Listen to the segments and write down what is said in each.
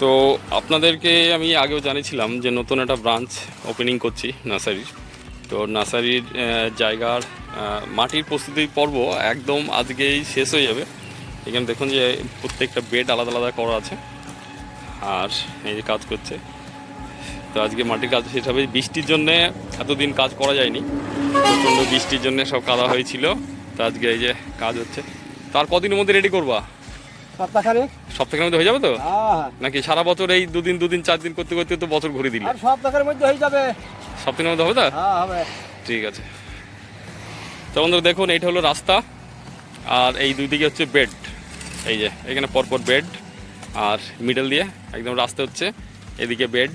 তো আপনাদেরকে আমি আগেও জানিয়েছিলাম যে নতুন একটা ব্রাঞ্চ ওপেনিং করছি নার্সারির। তো নার্সারির জায়গার মাটির প্রস্তুতি পর্ব একদম আজকেই শেষ হয়ে যাবে। এখানে দেখুন যে প্রত্যেকটা বেড আলাদা আলাদা করা আছে আর এই যে কাজ করছে। তো আজকে মাটির কাজ শেষ হবে। বৃষ্টির জন্যে এতদিন কাজ করা যায়নি। প্রচণ্ড বৃষ্টির জন্য সব কাদা হয়েছিল। তো আজকে এই যে কাজ হচ্ছে। তার কদিনের মধ্যে রেডি করবা? সপ্তাহখানেক? সপ্তাহের মধ্যে হয়ে যাবে তো? হ্যাঁ। নাকি সারা বছর এই দুদিন দুদিন চার দিন করতে করতে তো বছর ঘুরে দিলে? সপ্তাহের মধ্যে হয়ে যাবে। সপ্তাহের মধ্যে হবে তো? হ্যাঁ হবে। ঠিক আছে। তো বন্ধুরা দেখুন এইটা হলো রাস্তা আর এই দুই দিকে হচ্ছে বেড। এই যে এখানে পরপর বেড আর মিডল দিয়ে একদম রাস্তা হচ্ছে এদিকে বেড।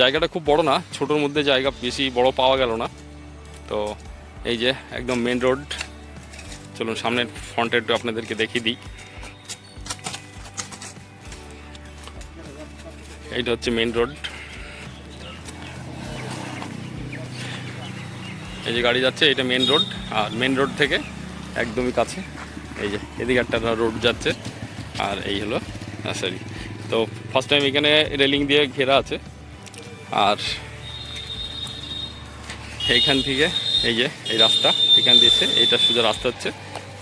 জায়গাটা খুব বড় না ছোটোর মধ্যে জায়গা বেশি বড় পাওয়া গেল না। তো এই যে একদম মেন রোড চলুন সামনের ফ্রন্টে আপনাদেরকে দেখিয়ে দিই। এইটা হচ্ছে মেন রোড এই যে গাড়ি যাচ্ছে, এটা মেন রোড আর মেন রোড থেকে একদমই কাছে। এই যে, এদিকে একটা রোড যাচ্ছে। আর এই হলো নার্সারি। তো ফার্স্ট টাইম এখানে রেলিং দিয়ে ঘেরা আছে। আর এইখান থেকে এই যে, এই রাস্তা, এখান দিয়েছে এইটা সোজা রাস্তা হচ্ছে।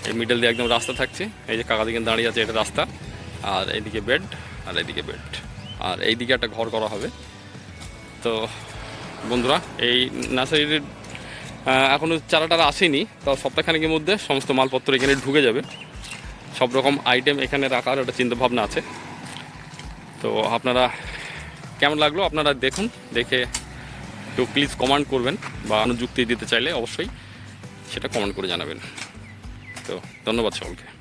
এই মিডল দিয়ে একদম রাস্তা থাকছে। এই যে কাকা দিকে দাঁড়িয়ে আছে, এটা রাস্তা। আর এইদিকে বেড আর এইদিকে বেড আর এইদিকে একটা ঘর করা হবে। তো বন্ধুরা এই নার্সারির আহ, এখনও চারা টারা আসেনি তো সপ্তাহখানেকের মধ্যে সমস্ত মালপত্র এখানে ঢুকে যাবে। সব রকম আইটেম এখানে রাখার একটা চিন্তাভাবনা আছে। তো আপনারা কেমন লাগল আপনারা দেখুন দেখে একটু প্লিজ কমান্ড করবেন বা যুক্তি দিতে চাইলে অবশ্যই সেটা কমেন্ট করে জানাবেন। তো ধন্যবাদ সকলকে।